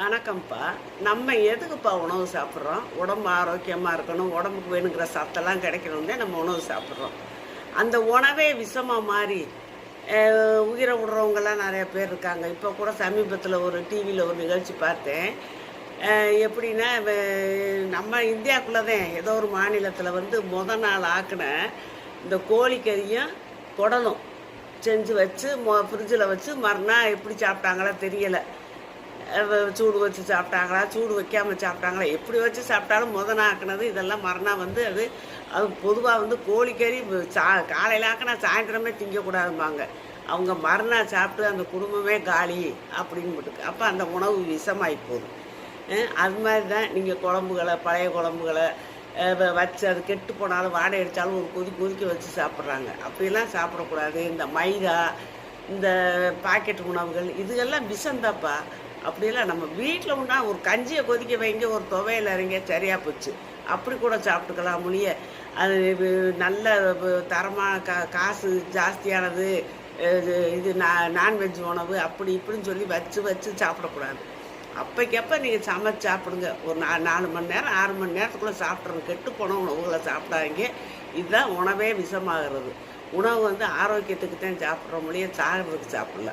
வணக்கம்ப்பா. நம்ம எதுக்குப்பா உணவு சாப்பிட்றோம்? உடம்பு ஆரோக்கியமாக இருக்கணும் உடம்புக்கு வேணுங்கிற சத்தெல்லாம் கிடைக்கணும்னே நம்ம உணவு சாப்பிட்றோம். அந்த உணவே விஷமாக மாறி உயிரை விடுறவங்கெல்லாம் நிறைய பேர் இருக்காங்க. இப்போ கூட சமீபத்தில் ஒரு டிவியில் ஒரு நிகழ்ச்சி பார்த்தேன். எப்படின்னா நம்ம இந்தியாக்குள்ளே தான் ஏதோ ஒரு மாநிலத்தில் வந்து முத நாள் ஆக்கின இந்த கோழிக்கறியும் குடலும் செஞ்சு வச்சு மொ ஃப்ரிட்ஜில் வச்சு மறுநாள் எப்படி சாப்பிட்டாங்களோ தெரியலை. சூடு வச்சு சாப்பிட்டாங்களா சூடு வைக்காமல் சாப்பிட்டாங்களா எப்படி வச்சு சாப்பிட்டாலும் முத ஆக்கினது ஆக்குனது இதெல்லாம் மறுநாள் வந்து அது அது பொதுவாக வந்து கோழிக்கறி சா காலையில் ஆக்கினா சாயந்தரமே திங்கக்கூடாதும்பாங்க. அவங்க மறுநாள் சாப்பிட்டு அந்த குடும்பமே காலி அப்படின்னு அப்போ அந்த உணவு விஷமாகி போகுது. அது மாதிரி தான் நீங்கள் குழம்புகளை பழைய குழம்புகளை வச்சு அது கெட்டு போனாலும் வாடகை அடித்தாலும் ஒரு கொதி கொதிக்க வச்சு சாப்பிட்றாங்க. அப்படிலாம் சாப்பிடக்கூடாது. இந்த மைதா இந்த பாக்கெட் உணவுகள் இதுகெல்லாம் விஷந்தாப்பா அப்படியெல்லாம் நம்ம வீட்டில் உண்டா ஒரு கஞ்சியை கொதிக்க வைங்க ஒரு துவையில் இறங்க சரியாக போச்சு. அப்படி கூட சாப்பிட்டுக்கலாம் முடிய அது நல்ல தரமான கா காசு ஜாஸ்தியானது இது இது நான் நான்வெஜ் உணவு அப்படி இப்படின்னு சொல்லி வச்சு வச்சு சாப்பிடக்கூடாது. அப்போக்கப்போ நீங்கள் சமைச்சு சாப்பிடுங்க. ஒரு நா நாலு மணி நேரம் ஆறு மணி நேரத்துக்குள்ளே சாப்பிட்ருங்க கெட்டு போன உணவுகளை சாப்பிடாதீங்க. இதுதான் உணவே விஷமாகிறது. உணவு வந்து ஆரோக்கியத்துக்கு தான் சாப்பிட்ற முடியும் சாகிறதுக்கு சாப்பிடல.